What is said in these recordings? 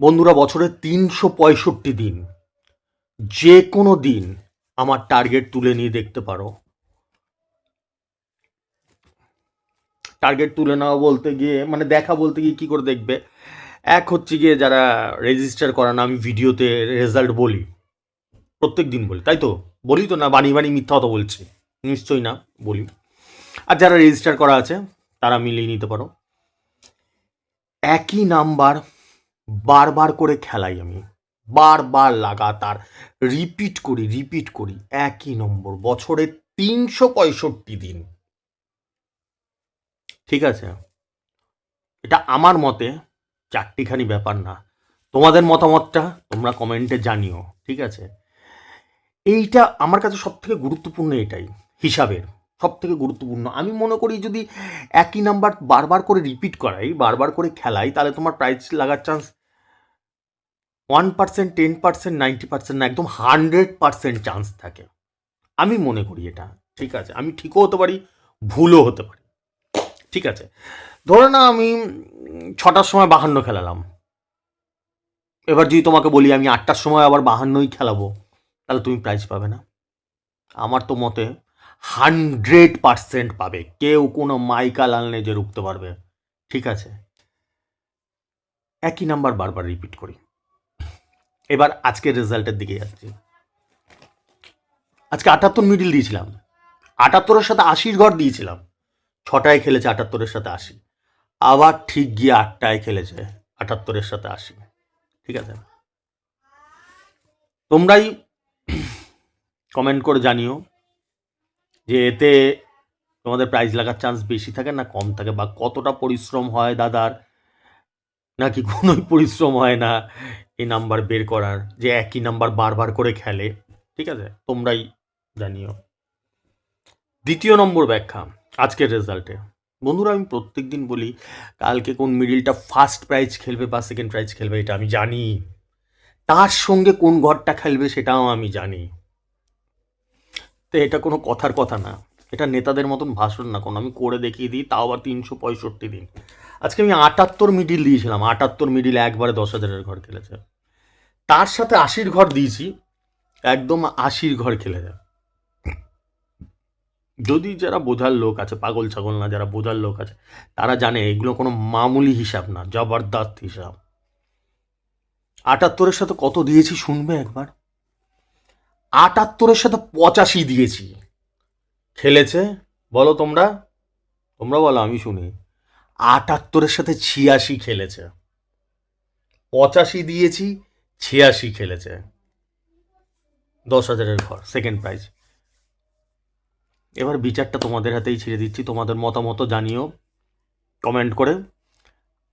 বন্ধুরা, বছরে তিনশো পঁয়ষট্টি দিন। যে কোনো দিন আমার টার্গেট তুলে নিয়ে দেখতে পারো। টার্গেট তুলে নেওয়া বলতে গিয়ে মানে দেখা বলতে গিয়ে কী করে দেখবে? এক হচ্ছে গিয়ে যারা রেজিস্টার করানো আমি ভিডিওতে রেজাল্ট বলি। প্রত্যেক দিন বলি, তাই তো? বলি তো না, বানিয়ে বানিয়ে মিথ্যা কথা বলছি। নিশ্চয়ই না, বলি। আর যারা রেজিস্টার করা আছে, তারা মিলিয়ে নিতে পারো। একই নাম্বার বারবার করে খেলাই আমি। বারবার লাগাতার রিপিট করি রিপিট করি, একই নম্বর, বছরে তিনশো পঁয়ষট্টি দিন। ঠিক আছে? এটা আমার মতে, চারটিখানি ব্যাপার না। তোমাদের মতামতটা তোমরা কমেন্টে জানিও, ঠিক আছে? এইটা আমার কাছে সব থেকে গুরুত্বপূর্ণ এটাই, হিসাবের। সব থেকে গুরুত্বপূর্ণ। আমি মনে করি যদি একই নাম্বার বারবার করে রিপিট করাই, বারবার করে খেলাই, তাহলে তোমার প্রাইজ লাগার chance one percent ten percent ninety percent না, একদম হান্ড্রেড পার্সেন্ট চান্স থাকে। আমি মনে করি এটা, ঠিক আছে? আমি ঠিকও হতে পারি, ভুলও হতে পারি। ঠিক আছে? ধরো না আমি ছটার সময় বাহান্ন খেলালাম। এবার যদি তোমাকে বলি আমি আটটার সময় আবার বাহান্নই খেলাবো, তাহলে তুমি প্রাইজ পাবে না। আমার তো মতে হান্ড্রেড পার্সেন্ট পাবে। কেউ কোনো মাইকাল আনলে যে রুখতে পারবে। ঠিক আছে? একই নাম্বার বারবার রিপিট করি। এবার আজকের রেজাল্টের দিকে যাচ্ছি। আজকে আটাত্তর মিডিল দিয়েছিলাম। আটাত্তরের সাথে আশির ঘর দিয়েছিলাম। ছটায় খেলেছে আটাত্তরের সাথে আশি। আবার ঠিক গিয়ে আটটায় খেলেছে আটাত্তরের সাথে আশি। ঠিক আছে? তোমরাই কমেন্ট করে জানিও যে এতে তোমাদের প্রাইজ লাগার চান্স বেশি থাকে না কম থাকে বা কতটা পরিশ্রম হয় দাদার? নাকি কোনোই পরিশ্রম হয় না? এই নাম্বার বের করার, যে একই নাম্বার বারবার করে খেলে, ঠিক আছে? তোমরাই জানিও। দ্বিতীয় নম্বর ব্যাখ্যা, আজকের রেজাল্টে বন্ধুরা, আমি প্রত্যেক দিন বলি, কালকে কোন মিডিলটা ফার্স্ট প্রাইজ খেলবে বা সেকেন্ড প্রাইজ খেলবে, এটা আমি জানি। তার সঙ্গে কোন ঘরটা খেলবে সেটাও আমি জানি। তো এটা কোনো কথার কথা না। এটা নেতাদের মতন ভাষণ না, কোনো। আমি করে দেখিয়ে দিই, তাও আবার তিনশো পঁয়ষট্টি দিন। আজকে আমি আটাত্তর মিডিল দিয়েছিলাম, আটাত্তর মিডিল একবারে দশ হাজারের ঘর খেলেছে। তার সাথে আশির ঘর দিয়েছি, একদম আশির ঘর খেলে যায়। যদি যারা বোঝার লোক আছে, পাগল ছাগল না, যারা বোঝার লোক আছে, তারা জানে এগুলো কোনো মামুলি হিসাব না, জবরদস্ত হিসাব। আটাত্তরের সাথে কত দিয়েছি শুনবে একবার? আটাত্তরের সাথে পঁচাশি দিয়েছি। খেলেছে? বলো তোমরা? তোমরা বলো, আমি শুনি। আটাত্তরের সাথে ছিয়াশি খেলেছে। পঁচাশি দিয়েছি, ছিয়াশি খেলেছে। দশ হাজারের ঘর সেকেন্ড প্রাইজ এবার বিচারটা তোমাদের হাতেই ছেড়ে দিচ্ছি, তোমাদের মতামত জানিও কমেন্ট করে।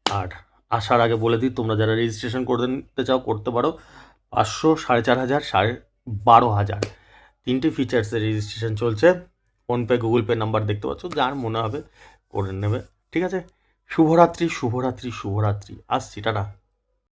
আর আসার আগে বলে দিই, তোমরা যারা রেজিস্ট্রেশন করে নিতে চাও, করতে পারো। পাঁচশো সাড়ে চার হাজার, সাড়ে বারো হাজার। তিনটে ফিচার্সের রেজিস্ট্রেশন চলছে। ফোনপে গুগল পে নাম্বার দেখতে পাচ্ছ, যার মনে হবে করে নেবে। ঠিক আছে? শুভরাত্রি শুভরাত্রি শুভরাত্রি। আসছি টাটা।